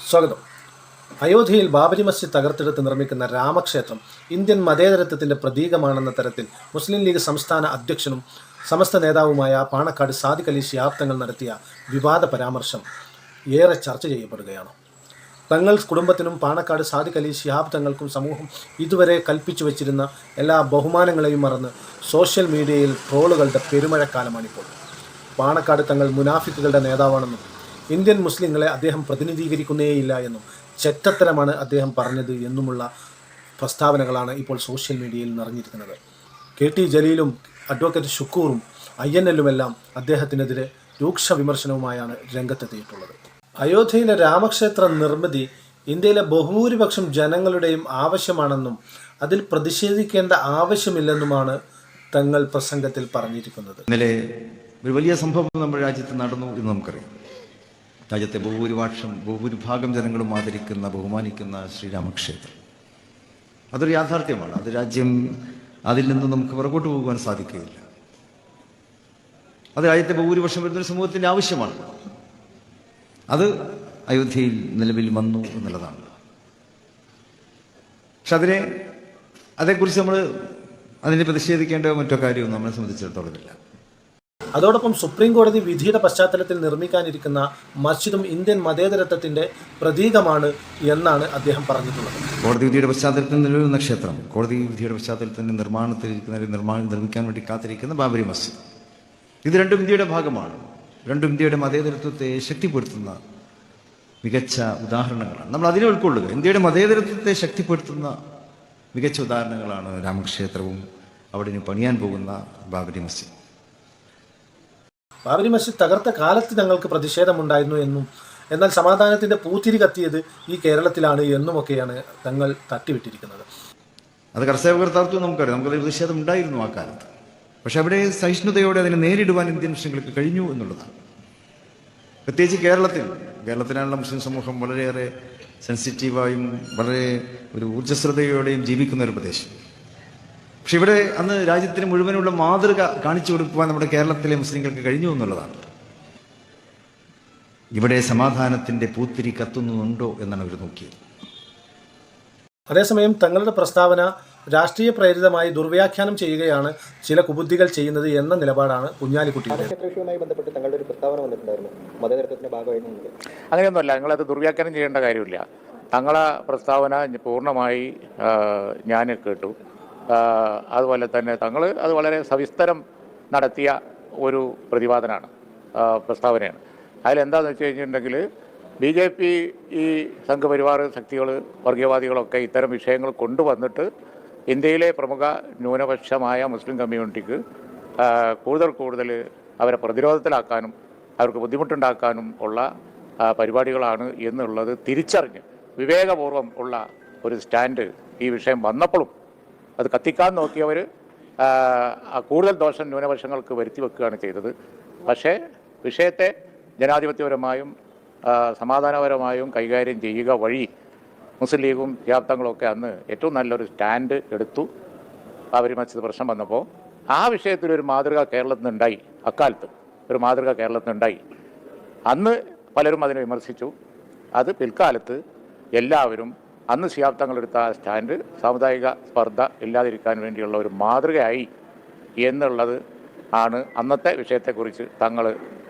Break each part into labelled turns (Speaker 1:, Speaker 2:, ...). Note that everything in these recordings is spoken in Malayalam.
Speaker 1: സ്വാഗതം. അയോധ്യയിൽ ബാബരി മസ്ജിദ് തകർത്തെടുത്ത് നിർമ്മിക്കുന്ന രാമക്ഷേത്രം ഇന്ത്യൻ മതേതരത്വത്തിന്റെ പ്രതീകമാണെന്ന തരത്തിൽ മുസ്ലിം ലീഗ് സംസ്ഥാന അധ്യക്ഷനും സമസ്ത നേതാവുമായ പാണക്കാട് സാദിഖ് അലി ശിഹാബ് തങ്ങൾ നടത്തിയ വിവാദ പരാമർശം ഏറെ ചർച്ച ചെയ്യപ്പെടുകയാണ്. തങ്ങൾ കുടുംബത്തിനും പാണക്കാട് സാദിഖ് അലി ശിഹാബ് തങ്ങൾക്കും സമൂഹം ഇതുവരെ കൽപ്പിച്ചു വച്ചിരുന്ന എല്ലാ ബഹുമാനങ്ങളെയും മറന്ന് സോഷ്യൽ മീഡിയയിൽ ട്രോളുകളുടെ പെരുമഴക്കാലമാണിപ്പോൾ. പാണക്കാട് തങ്ങൾ മുനാഫിക്കുകളുടെ നേതാവാണെന്നും ഇന്ത്യൻ മുസ്ലിങ്ങളെ അദ്ദേഹം പ്രതിനിധീകരിക്കുന്നേയില്ല എന്നും ചെറ്റത്തരമാണ് അദ്ദേഹം പറഞ്ഞത് എന്നുമുള്ള പ്രസ്താവനകളാണ് ഇപ്പോൾ സോഷ്യൽ മീഡിയയിൽ നിറഞ്ഞിരിക്കുന്നത്. കെ ടി ജലീലും അഡ്വക്കേറ്റ് ഷുക്കൂറും ഐ എൻ എല്ലുമെല്ലാം അദ്ദേഹത്തിനെതിരെ രൂക്ഷ വിമർശനവുമായാണ് രംഗത്തെത്തിയിട്ടുള്ളത്. അയോധ്യയിലെ രാമക്ഷേത്ര നിർമ്മിതി ഇന്ത്യയിലെ ബഹുഭൂരിപക്ഷം ജനങ്ങളുടെയും ആവശ്യമാണെന്നും അതിൽ പ്രതിഷേധിക്കേണ്ട ആവശ്യമില്ലെന്നുമാണ് തങ്ങൾ പ്രസംഗത്തിൽ പറഞ്ഞിരിക്കുന്നത്.
Speaker 2: ഇന്നലെ ഒരു വലിയ സംഭവം നമ്മുടെ രാജ്യത്ത് നടന്നു എന്ന് നമുക്കറിയാം. രാജ്യത്തെ ബഹുഭൂരിപക്ഷം ബഹുഭൂരിഭാഗം ജനങ്ങളും ആദരിക്കുന്ന ബഹുമാനിക്കുന്ന ശ്രീരാമക്ഷേത്രം. അതൊരു യാഥാർത്ഥ്യമാണ്. അത് രാജ്യം അതിൽ നിന്ന് നമുക്ക് പുറകോട്ട് പോകുവാൻ സാധിക്കുകയില്ല. അത് രാജ്യത്തെ ബഹുഭൂരിപക്ഷം വരുന്നൊരു സമൂഹത്തിന്റെ ആവശ്യമാണ്. അത് അയോധ്യയിൽ നിലവിൽ വന്നു എന്നുള്ളതാണ്. പക്ഷെ അതിനെ അതേക്കുറിച്ച് നമ്മൾ അതിനെ പ്രതിഷേധിക്കേണ്ട മറ്റോ കാര്യവും നമ്മളെ സംബന്ധിച്ചിടത്തോളം ഇല്ല
Speaker 1: അതോടൊപ്പം സുപ്രീം കോടതി വിധിയുടെ പശ്ചാത്തലത്തിൽ നിർമ്മിക്കാനിരിക്കുന്ന മസ്ജിദും ഇന്ത്യൻ മതേതരത്വത്തിന്റെ പ്രതീകമാണ് എന്നാണ് അദ്ദേഹം പറഞ്ഞിട്ടുള്ളത്.
Speaker 2: കോടതി വിധിയുടെ പശ്ചാത്തലത്തിൽ നിലവിലുന്ന ക്ഷേത്രം കോടതി വിധിയുടെ പശ്ചാത്തലത്തിൽ നിർമ്മാണത്തിലിരിക്കുന്ന നിർമ്മാണം നിർമ്മിക്കാൻ വേണ്ടി കാത്തിരിക്കുന്ന ബാബരി മസ്ജിദ്. ഇത് രണ്ടും ഇന്ത്യയുടെ ഭാഗമാണ്. രണ്ടും ഇന്ത്യയുടെ മതേതരത്വത്തെ ശക്തിപ്പെടുത്തുന്ന മികച്ച ഉദാഹരണങ്ങളാണ്. നമ്മൾ അതിനെ ഉൾക്കൊള്ളുക. ഇന്ത്യയുടെ മതേതരത്വത്തെ ശക്തിപ്പെടുത്തുന്ന മികച്ച ഉദാഹരണങ്ങളാണ് രാമക്ഷേത്രവും അവിടെ പണിയാൻ പോകുന്ന ബാബരി മസ്ജിദ്.
Speaker 1: ബാബരി മസ്ജിദ് തകർത്ത കാലത്ത് ഞങ്ങൾക്ക് പ്രതിഷേധമുണ്ടായിരുന്നു എന്നും എന്നാൽ സമാധാനത്തിന്റെ പൂത്തിരി കത്തിയത് ഈ കേരളത്തിലാണ് എന്നുമൊക്കെയാണ് തങ്ങൾ തട്ടിവിട്ടിരിക്കുന്നത്.
Speaker 2: അത് കർഷകർത്താർത്ഥം നമുക്കറിയാം. നമുക്കത് പ്രതിഷേധം ഉണ്ടായിരുന്നു ആ കാലത്ത്. പക്ഷെ അവിടെ സഹിഷ്ണുതയോടെ അതിനെ നേരിടുവാൻ ഇന്ത്യൻ മുസ്ലിങ്ങൾക്ക് കഴിഞ്ഞു എന്നുള്ളതാണ്. പ്രത്യേകിച്ച് കേരളത്തിൽ കേരളത്തിലാണുള്ള മുസ്ലിം സമൂഹം വളരെയേറെ സെൻസിറ്റീവായും വളരെ ഒരു ഊർജസ്വതയോടെയും ജീവിക്കുന്ന ഒരു പ്രദേശം. പക്ഷെ ഇവിടെ അന്ന് രാജ്യത്തിന് മുഴുവനുള്ള മാതൃക കാണിച്ചു കൊടുക്കുവാൻ നമ്മുടെ കേരളത്തിലെ മുസ്ലിങ്ങൾക്ക് കഴിഞ്ഞു എന്നുള്ളതാണ്. ഇവിടെ സമാധാനത്തിന്റെ പൂത്തിരി കത്തുന്നുണ്ടോ എന്നാണ് അവർ നോക്കിയത്.
Speaker 1: അതേസമയം തങ്ങളുടെ പ്രസ്താവന രാഷ്ട്രീയ പ്രേരിതമായി ദുർവ്യാഖ്യാനം ചെയ്യുകയാണ് ചില കുബുദ്ധികൾ ചെയ്യുന്നത് എന്ന നിലപാടാണ് കുഞ്ഞാലിക്കുട്ടിയുടെ.
Speaker 3: അങ്ങനെയൊന്നുമല്ല നിങ്ങളത് ദുർവ്യാഖ്യാനം ചെയ്യേണ്ട കാര്യമില്ല. തങ്ങളെ പ്രസ്താവന പൂർണമായി ഞാൻ കേട്ടു. അതുപോലെ തന്നെ തങ്ങൾ അത് വളരെ സവിസ്തരം നടത്തിയ ഒരു പ്രതിപാദനമാണ് പ്രസ്താവനയാണ്. അതിലെന്താണെന്ന് വെച്ച് കഴിഞ്ഞിട്ടുണ്ടെങ്കിൽ ബി ജെ പി ഈ സംഘപരിവാർ ശക്തികൾ വർഗീയവാദികളൊക്കെ ഇത്തരം വിഷയങ്ങൾ കൊണ്ടുവന്നിട്ട് ഇന്ത്യയിലെ പ്രമുഖ ന്യൂനപക്ഷമായ മുസ്ലിം കമ്മ്യൂണിറ്റിക്ക് കൂടുതൽ കൂടുതൽ അവരെ പ്രതിരോധത്തിലാക്കാനും അവർക്ക് ബുദ്ധിമുട്ടുണ്ടാക്കാനും ഉള്ള പരിപാടികളാണ് എന്നുള്ളത് തിരിച്ചറിഞ്ഞ് വിവേകപൂർവം ഉള്ള ഒരു സ്റ്റാൻഡ് ഈ വിഷയം വന്നപ്പോഴും അത് കത്തിക്കാൻ നോക്കിയവർ കൂടുതൽ ദോഷം ന്യൂനപക്ഷങ്ങൾക്ക് വരുത്തി വെക്കുകയാണ് ചെയ്തത്. പക്ഷേ വിഷയത്തെ ജനാധിപത്യപരമായും സമാധാനപരമായും കൈകാര്യം ചെയ്യുക വഴി മുസ്ലിം ലീഗും വ്യാപ്തങ്ങളൊക്കെ അന്ന് ഏറ്റവും നല്ലൊരു സ്റ്റാൻഡ് എടുത്തു. ബാബരി മസ്ജിദ് പ്രശ്നം വന്നപ്പോൾ ആ വിഷയത്തിൽ ഒരു മാതൃക കേരളത്തിൽ നിന്നുണ്ടായി. അക്കാലത്ത് ഒരു മാതൃക കേരളത്തിൽ അന്ന് പലരും അതിനെ വിമർശിച്ചു. അത് പിൽക്കാലത്ത് എല്ലാവരും അന്ന് ശിയാബ്ദങ്ങളെടുത്ത ആ സ്റ്റാൻഡ് സാമുദായിക സ്പർദ്ധ ഇല്ലാതിരിക്കാൻ വേണ്ടിയുള്ള ഒരു മാതൃകയായി എന്നുള്ളത് ആണ് അന്നത്തെ വിഷയത്തെക്കുറിച്ച് തങ്ങൾ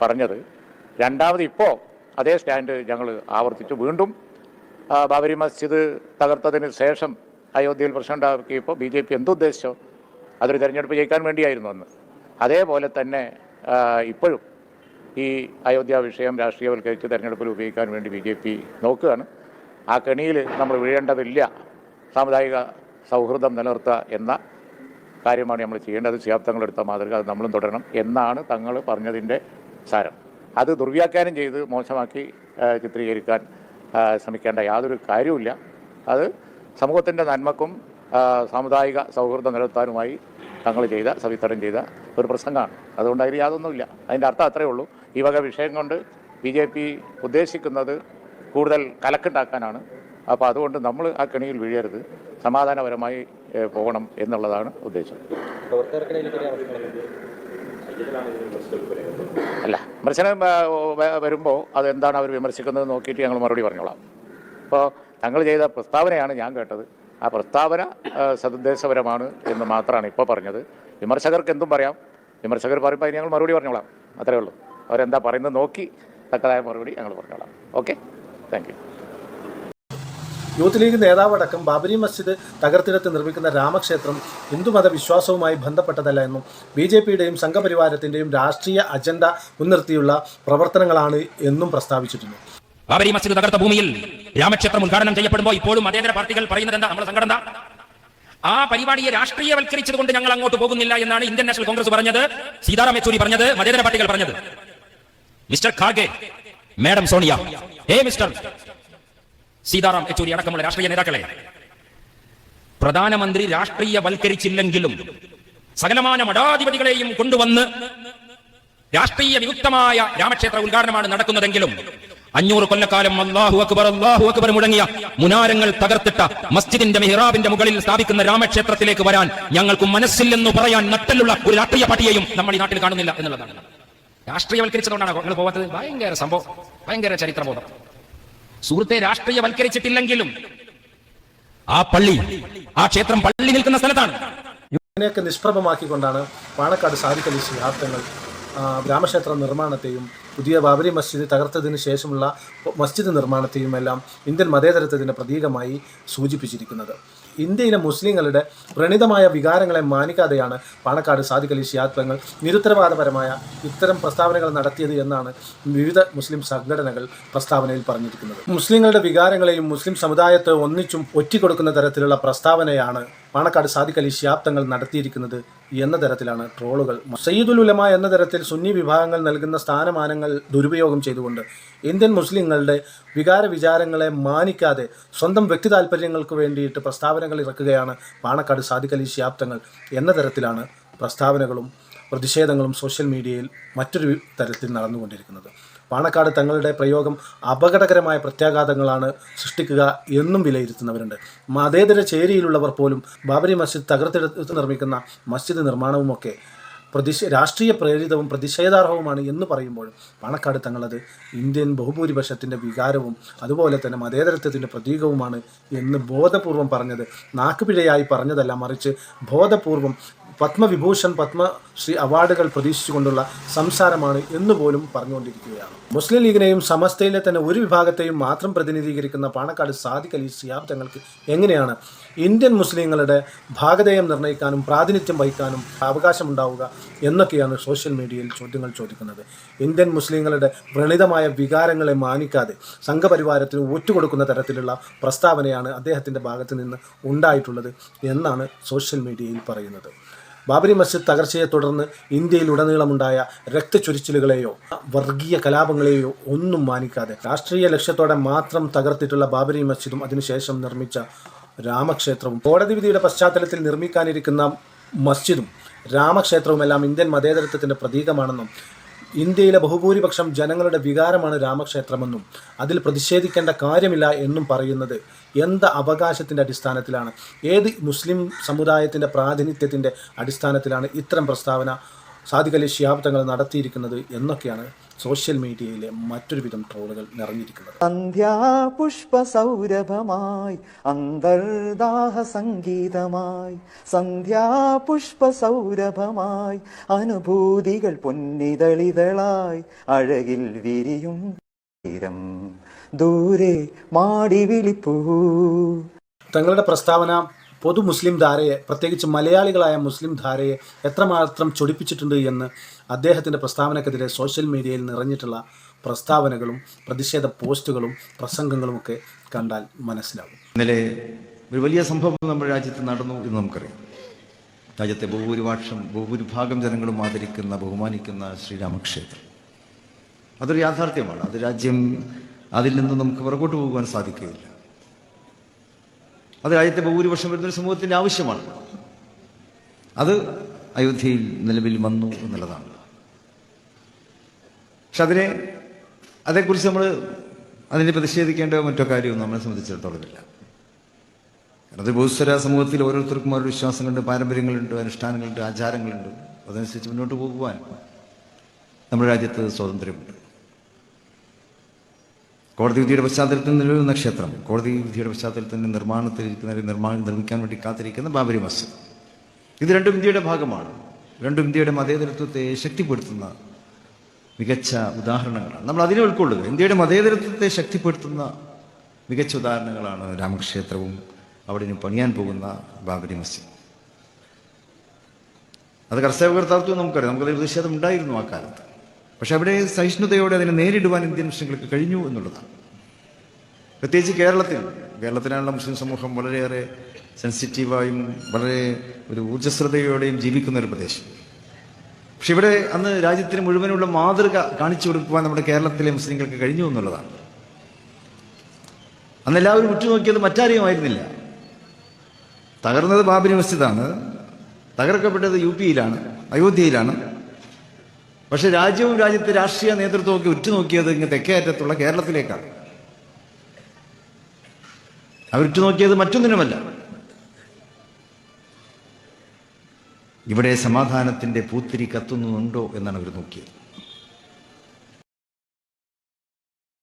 Speaker 3: പറഞ്ഞത്. രണ്ടാമത് ഇപ്പോൾ അതേ സ്റ്റാൻഡ് ഞങ്ങൾ ആവർത്തിച്ചു. വീണ്ടും ബാബരി മസ്ജിദ് തകർത്തതിന് ശേഷം അയോധ്യയിൽ പ്രശ്നം ഉണ്ടാക്കിയപ്പോൾ ബി ജെ പി എന്തുദ്ദേശിച്ചോ അതൊരു തെരഞ്ഞെടുപ്പ് ജയിക്കാൻ വേണ്ടിയായിരുന്നു അന്ന്. അതേപോലെ തന്നെ ഇപ്പോഴും ഈ അയോധ്യ വിഷയം രാഷ്ട്രീയവൽക്കരിച്ച് തിരഞ്ഞെടുപ്പിൽ ഉപയോഗിക്കാൻ വേണ്ടി ബി ജെ പി നോക്കുകയാണ്. ആ കെണിയിൽ നമ്മൾ വീഴേണ്ടതില്ല. സാമുദായിക സൗഹൃദം നിലനിർത്തുക എന്ന കാര്യമാണ് നമ്മൾ ചെയ്യേണ്ടത്. ശിയാബ്ദങ്ങളെടുത്ത മാതൃക അത് നമ്മളും തുടരണം എന്നാണ് തങ്ങൾ പറഞ്ഞതിന്റെ സാരം. അത് ദുർവ്യാഖ്യാനം ചെയ്ത് മോശമാക്കി ചിത്രീകരിക്കാൻ ശ്രമിക്കേണ്ട യാതൊരു കാര്യവുമില്ല. അത് സമൂഹത്തിന്റെ നന്മക്കും സാമുദായിക സൗഹൃദം നിലനിർത്താനുമായി തങ്ങൾ ചെയ്ത സവിത്തരം ചെയ്ത ഒരു പ്രസംഗമാണ്. അതുകൊണ്ട് അതിൽ യാതൊന്നുമില്ല. അതിന്റെ അർത്ഥം അത്രയേ ഉള്ളൂ. ഈ വക വിഷയം കൊണ്ട് ബി ജെ പി ഉദ്ദേശിക്കുന്നത് കൂടുതൽ കലക്കുണ്ടാക്കാനാണ്. അപ്പോൾ അതുകൊണ്ട് നമ്മൾ ആ കെണിയിൽ വീഴരുത്. സമാധാനപരമായി പോകണം എന്നുള്ളതാണ് ഉദ്ദേശം. അല്ല വിമർശനം വരുമ്പോൾ അതെന്താണ് അവർ വിമർശിക്കുന്നത് നോക്കിയിട്ട് ഞങ്ങൾ മറുപടി പറഞ്ഞോളാം. അപ്പോൾ തങ്ങൾ ചെയ്ത പ്രസ്താവനയാണ് ഞാൻ കേട്ടത്. ആ പ്രസ്താവന സതുദ്ദേശപരമാണ് എന്ന് മാത്രമാണ് ഇപ്പോൾ പറഞ്ഞത്. വിമർശകർക്ക് എന്തും പറയാം. വിമർശകർ പറയുമ്പോൾ അതിന് ഞങ്ങൾ മറുപടി പറഞ്ഞോളാം. അത്രേ ഉള്ളൂ. അവരെന്താ പറയുന്നത് നോക്കി തക്കതായ മറുപടി ഞങ്ങൾ പറഞ്ഞോളാം. Okay? Thank you
Speaker 1: Youth League നേതാവടക്കം Babri Masjid തകർത്തിടത്ത് നിർമ്മിക്കുന്ന രാമക്ഷേത്രം ഹിന്ദുമത വിശ്വാസവുമായി ബന്ധപ്പെട്ടതല്ല എന്നും ബി ജെ പിയുടെയും സംഘപരിവാരത്തിന്റെയും രാഷ്ട്രീയ അജണ്ട മുൻനിർത്തിയുള്ള പ്രവർത്തനങ്ങളാണ് എന്നും പ്രസ്താവിച്ചിട്ടുണ്ട്.
Speaker 4: ബാബരി മസ്ജിദ് തകർത്ത ഭൂമിയിൽ രാമക്ഷേത്രം ഉദ്ഘാടനം ചെയ്യപ്പെടുമ്പോൾ ഇപ്പോഴും മതേതര പാർട്ടികൾ പറയുന്നത് എന്താ? നമ്മുടെ സംഘടന? ആ പരിപാടിയെ രാഷ്ട്രീയവൽക്കരിച്ചതുകൊണ്ട് ഞങ്ങൾ അങ്ങോട്ട് പോകുന്നില്ല എന്നാണ് ഇന്ത്യൻ നാഷണൽ കോൺഗ്രസ് പറഞ്ഞത് സീതാറാം യെച്ചൂരി പറഞ്ഞത് മതേതര പാർട്ടികൾ പറഞ്ഞത്. Mister Kharge madam Sonia. Hey mister. Sitaram Yechury അടക്കമുള്ള രാഷ്ട്രീയ നേതാക്കളെ പ്രധാനമന്ത്രി രാഷ്ട്രീയവൽക്കരിച്ചില്ലെങ്കിലും സകലമാന മഠാധിപതികളെയും കൊണ്ടുവന്ന് രാഷ്ട്രീയ വിയുക്തമായ രാമക്ഷേത്ര ഉദ്ഘാടനമാണ് നടക്കുന്നതെങ്കിലും അഞ്ഞൂറ് കൊല്ലക്കാലം അള്ളാഹു അക്ബർ അള്ളാഹു അക്ബർ മുടങ്ങിയ മുനാരങ്ങൾ തകർത്തിട്ട മസ്ജിദിന്റെ മെഹ്റാബിന്റെ മുകളിൽ സ്ഥാപിക്കുന്ന രാമക്ഷേത്രത്തിലേക്ക് വരാൻ ഞങ്ങൾക്ക് മനസ്സില്ലെന്ന് പറയാൻ നട്ടലുള്ള ഒരു രാഷ്ട്രീയ പാർട്ടിയെയും നമ്മൾ ഈ നാട്ടിൽ കാണുന്നില്ല എന്നുള്ളതാണ്. രാഷ്ട്രീയവൽക്കരിച്ചതുകൊണ്ടാണ് നിങ്ങൾ പോകാത്തത്? ഭയങ്കര സംഭവം. ഭയങ്കര ചരിത്രബോധം. സുഹൃത്തെ രാഷ്ട്രീയവൽക്കരിച്ചിട്ടില്ലെങ്കിലും ആ പള്ളി ആ ക്ഷേത്രം പള്ളി നിൽക്കുന്ന സ്ഥലത്താണ്.
Speaker 1: ഇതിനെയൊക്കെ നിഷ്പ്രഭമാക്കിക്കൊണ്ടാണ് പാണക്കാട് സാദിഖ് അലി ഗ്രാമക്ഷേത്ര നിർമ്മാണത്തെയും പുതിയ ബാബരി മസ്ജിദ് തകർത്തതിന് ശേഷമുള്ള മസ്ജിദ് നിർമ്മാണത്തെയും എല്ലാം ഇന്ത്യൻ മതേതരത്വത്തിന്റെ പ്രതീകമായി സൂചിപ്പിച്ചിരിക്കുന്നത്. ഇന്ത്യയിലെ മുസ്ലിങ്ങളുടെ വ്രണിതമായ വികാരങ്ങളെ മാനിക്കാതെയാണ് പാണക്കാട് സാദിഖലി ശിഹാബ് തങ്ങൾ നിരുത്തരവാദപരമായ ഇത്തരം പ്രസ്താവനകൾ നടത്തിയത് എന്നാണ് വിവിധ മുസ്ലിം സംഘടനകൾ പ്രസ്താവനയിൽ പറഞ്ഞിരിക്കുന്നത്. മുസ്ലിങ്ങളുടെ വികാരങ്ങളെയും മുസ്ലിം സമുദായത്തെ ഒന്നിച്ചും ഒറ്റിക്കൊടുക്കുന്ന തരത്തിലുള്ള പ്രസ്താവനയാണ് പാണക്കാട് സാദിഖലി അലി ശിഹാബ് തങ്ങൾ നടത്തിയിരിക്കുന്നത് എന്ന തരത്തിലാണ് ട്രോളുകൾ. സയ്യിദുൽ ഉലമ എന്ന തരത്തിൽ സുന്നി വിഭാഗങ്ങൾ നൽകുന്ന സ്ഥാനമാനങ്ങൾ ദുരുപയോഗം ചെയ്തുകൊണ്ട് ഇന്ത്യൻ മുസ്ലിങ്ങളുടെ വികാര വിചാരങ്ങളെ മാനിക്കാതെ സ്വന്തം വ്യക്തി താല്പര്യങ്ങൾക്ക് വേണ്ടിയിട്ട് പ്രസ്താവനകൾ ഇറക്കുകയാണ് പാണക്കാട് സാദിഖലി അലി ശിഹാബ് തങ്ങൾ എന്ന തരത്തിലാണ് പ്രസ്താവനകളും പ്രതിഷേധങ്ങളും സോഷ്യൽ മീഡിയയിൽ മറ്റൊരു തരത്തിൽ നടന്നുകൊണ്ടിരിക്കുന്നത്. പാണക്കാട് തങ്ങളുടെ പ്രയോഗം അപകടകരമായ പ്രത്യാഘാതങ്ങളാണ് സൃഷ്ടിക്കുക എന്നും വിലയിരുത്തുന്നവരുണ്ട്. മതേതര ചേരിയിലുള്ളവർ പോലും ബാബരി മസ്ജിദ് തകർത്തെടുത്ത് നിർമ്മിക്കുന്ന മസ്ജിദ് നിർമ്മാണവുമൊക്കെ പ്രതിഷേ രാഷ്ട്രീയ പ്രേരിതവും പ്രതിഷേധാർഹവുമാണ് എന്ന് പറയുമ്പോഴും പാണക്കാട് തങ്ങളത് ഇന്ത്യൻ ബഹുഭൂരിപക്ഷത്തിന്റെ വികാരവും അതുപോലെ തന്നെ മതേതരത്വത്തിന്റെ പ്രതീകവുമാണ് എന്ന് ബോധപൂർവം പറഞ്ഞത് നാക്കുപിഴയായി പറഞ്ഞതല്ല മറിച്ച് ബോധപൂർവം പത്മവിഭൂഷൺ പത്മശ്രീ അവാർഡുകൾ പ്രതീക്ഷിച്ചുകൊണ്ടുള്ള സംസാരമാണ് എന്ന് പോലും പറഞ്ഞുകൊണ്ടിരിക്കുകയാണ്. മുസ്ലിം ലീഗിനെയും സമസ്തയിലെ തന്നെ ഒരു വിഭാഗത്തെയും മാത്രം പ്രതിനിധീകരിക്കുന്ന പാണക്കാട് സാദിഖ് അലി സിയാബ് തങ്ങൾക്ക് എങ്ങനെയാണ് ഇന്ത്യൻ മുസ്ലിങ്ങളുടെ ഭാഗധേയം നിർണയിക്കാനും പ്രാതിനിധ്യം വഹിക്കാനും അവകാശമുണ്ടാവുക എന്നൊക്കെയാണ് സോഷ്യൽ മീഡിയയിൽ ചോദ്യങ്ങൾ ചോദിക്കുന്നത്. ഇന്ത്യൻ മുസ്ലിങ്ങളുടെ വ്രണിതമായ വികാരങ്ങളെ മാനിക്കാതെ സംഘപരിവാരത്തിന് ഒറ്റുകൊടുക്കുന്ന തരത്തിലുള്ള പ്രസ്താവനയാണ് അദ്ദേഹത്തിന്റെ ഭാഗത്ത് നിന്ന് ഉണ്ടായിട്ടുള്ളത് എന്നാണ് സോഷ്യൽ മീഡിയയിൽ പറയുന്നത്. ബാബരി മസ്ജിദ് തകർച്ചയെ തുടർന്ന് ഇന്ത്യയിലുടനീളമുണ്ടായ രക്തച്ചൊരിച്ചിലുകളെയോ വർഗീയ കലാപങ്ങളെയോ ഒന്നും മാനിക്കാതെ രാഷ്ട്രീയ ലക്ഷ്യത്തോടെ മാത്രം തകർത്തിട്ടുള്ള ബാബരി മസ്ജിദും അതിനുശേഷം നിർമ്മിച്ച രാമക്ഷേത്രവും കോടതി വിധിയുടെ പശ്ചാത്തലത്തിൽ നിർമ്മിക്കാനിരിക്കുന്ന മസ്ജിദും രാമക്ഷേത്രവുമെല്ലാം ഇന്ത്യൻ മതേതരത്വത്തിന്റെ പ്രതീകമാണെന്നും ഇന്ത്യയിലെ ബഹുഭൂരിപക്ഷം ജനങ്ങളുടെ വികാരമാണ് രാമക്ഷേത്രമെന്നും അതിൽ പ്രതിഷേധിക്കേണ്ട കാര്യമില്ല എന്നും പറയുന്നത് എന്ത് അവകാശത്തിന്റെ അടിസ്ഥാനത്തിലാണ്? ഏത് മുസ്ലിം സമുദായത്തിന്റെ പ്രാതിനിധ്യത്തിന്റെ അടിസ്ഥാനത്തിലാണ് ഇത്തരം പ്രസ്താവന സാദിഖ് ശിയാബ്ദങ്ങൾ നടത്തിയിരിക്കുന്നത് എന്നൊക്കെയാണ് സോഷ്യൽ മീഡിയയിലെ മറ്റൊരു വിധം ട്രോളുകൾ നിറഞ്ഞിരിക്കുന്നത്.
Speaker 5: സന്ധ്യാപുഷ്പസൗരഭമായി അന്തർദാഹ സംഗീതമായി സന്ധ്യാപുഷ്പസൗരഭമായി അനുഭൂതികൾ പൊന്നിതളിതളായി അഴകിൽ വിരിയും ദൂരെ മാടി വിളിപ്പൂ
Speaker 1: തങ്ങളുടെ പ്രസ്താവന പൊതു മുസ്ലിം ധാരയെ പ്രത്യേകിച്ച് മലയാളികളായ മുസ്ലിം ധാരയെ എത്രമാത്രം ചൊടിപ്പിച്ചിട്ടുണ്ട് എന്ന് അദ്ദേഹത്തിന്റെ പ്രസ്താവനക്കെതിരെ സോഷ്യൽ മീഡിയയിൽ നിറഞ്ഞിട്ടുള്ള പ്രസ്താവനകളും പ്രതിഷേധ പോസ്റ്റുകളും പ്രസംഗങ്ങളും ഒക്കെ കണ്ടാൽ മനസ്സിലാവും.
Speaker 2: ഇന്നലെ ഒരു വലിയ സംഭവം നമ്മുടെ രാജ്യത്ത് നടന്നു എന്ന് നമുക്കറിയാം. രാജ്യത്തെ ബഹുഭൂരിപക്ഷം ബഹുഭൂരിഭാഗം ജനങ്ങളും ആദരിക്കുന്ന ബഹുമാനിക്കുന്ന ശ്രീരാമക്ഷേത്രം. അതൊരു യാഥാർത്ഥ്യമാണ്. അത് രാജ്യം അതിൽ നിന്ന് നമുക്ക് പുറകോട്ട് പോകുവാൻ സാധിക്കുകയില്ല. അത് രാജ്യത്തെ ബഹുഭൂരിപക്ഷം വരുന്നൊരു സമൂഹത്തിന്റെ ആവശ്യമാണ്. അത് അയോധ്യയിൽ നിലവിൽ വന്നു എന്നുള്ളതാണ്. പക്ഷെ അതിനെ അതേക്കുറിച്ച് നമ്മൾ അതിനെ പ്രതിഷേധിക്കേണ്ട മറ്റോ കാര്യവും നമ്മളെ സംബന്ധിച്ചിടത്തോളം ഇല്ല അത് ബഹുസ്വര സമൂഹത്തിൽ ഓരോരുത്തർക്കും ഓരോ വിശ്വാസങ്ങളുണ്ട് പാരമ്പര്യങ്ങളുണ്ട് അനുഷ്ഠാനങ്ങളുണ്ട് ആചാരങ്ങളുണ്ട്. അതനുസരിച്ച് മുന്നോട്ട് പോകുവാൻ നമ്മുടെ രാജ്യത്ത് സ്വാതന്ത്ര്യമുണ്ട്. കോടതി വിധിയുടെ പശ്ചാത്തലത്തിൽ നിലവിലുന്ന ക്ഷേത്രം കോടതി വിധിയുടെ പശ്ചാത്തലത്തിൽ നിർമ്മാണത്തിലിരിക്കുന്ന നിർമ്മാണം നിർമ്മിക്കാൻ വേണ്ടി കാത്തിരിക്കുന്ന ബാബരി മസ്ജിദ്. ഇത് രണ്ടും ഇന്ത്യയുടെ ഭാഗമാണ്. രണ്ടും ഇന്ത്യയുടെ മതേതരത്വത്തെ ശക്തിപ്പെടുത്തുന്ന മികച്ച ഉദാഹരണങ്ങളാണ്. നമ്മൾ അതിനെ ഉൾക്കൊള്ളുക. ഇന്ത്യയുടെ മതേതരത്വത്തെ ശക്തിപ്പെടുത്തുന്ന മികച്ച ഉദാഹരണങ്ങളാണ് രാമക്ഷേത്രവും അവിടെ പണിയാൻ പോകുന്ന ബാബരി മസ്ജിദ്. അത് കർത്തവ്യകർത്താർത്ഥം നമുക്കറിയാം. നമുക്കതിൽ പ്രതിഷേധം ഉണ്ടായിരുന്നു ആ കാലത്ത്. പക്ഷെ അവിടെ സഹിഷ്ണുതയോടെ അതിനെ നേരിടുവാൻ ഇന്ത്യൻ മുസ്ലിങ്ങൾക്ക് കഴിഞ്ഞു എന്നുള്ളതാണ്. പ്രത്യേകിച്ച് കേരളത്തിൽ കേരളത്തിലാണുള്ള മുസ്ലിം സമൂഹം വളരെയേറെ സെൻസിറ്റീവായും വളരെ ഒരു ഊർജസ്വതയോടെയും ജീവിക്കുന്ന ഒരു പ്രദേശം. പക്ഷെ ഇവിടെ അന്ന് രാജ്യത്തിന് മുഴുവനുള്ള മാതൃക കാണിച്ചു കൊടുക്കുവാൻ നമ്മുടെ കേരളത്തിലെ മുസ്ലിങ്ങൾക്ക് കഴിഞ്ഞു എന്നുള്ളതാണ്. അന്ന് എല്ലാവരും ഉറ്റുനോക്കിയത് മറ്റാരെയും ആയിരുന്നില്ല തകർന്നത് ബാബരി മസ്ജിദാണ് തകർക്കപ്പെട്ടത് യു പിയിലാണ് അയോധ്യയിലാണ്. പക്ഷെ രാജ്യവും രാജ്യത്തെ രാഷ്ട്രീയ നേതൃത്വവും ഒക്കെ ഉറ്റുനോക്കിയത് ഇങ്ങ് തെക്കേ അറ്റത്തുള്ള കേരളത്തിലേക്കാണ്. അവരുറ്റുനോക്കിയത് മറ്റൊന്നിനുമല്ല. ഇവിടെ സമാധാനത്തിന്റെ പൂത്തിരി കത്തുന്നുണ്ടോ എന്നാണ് അവർ നോക്കിയത്.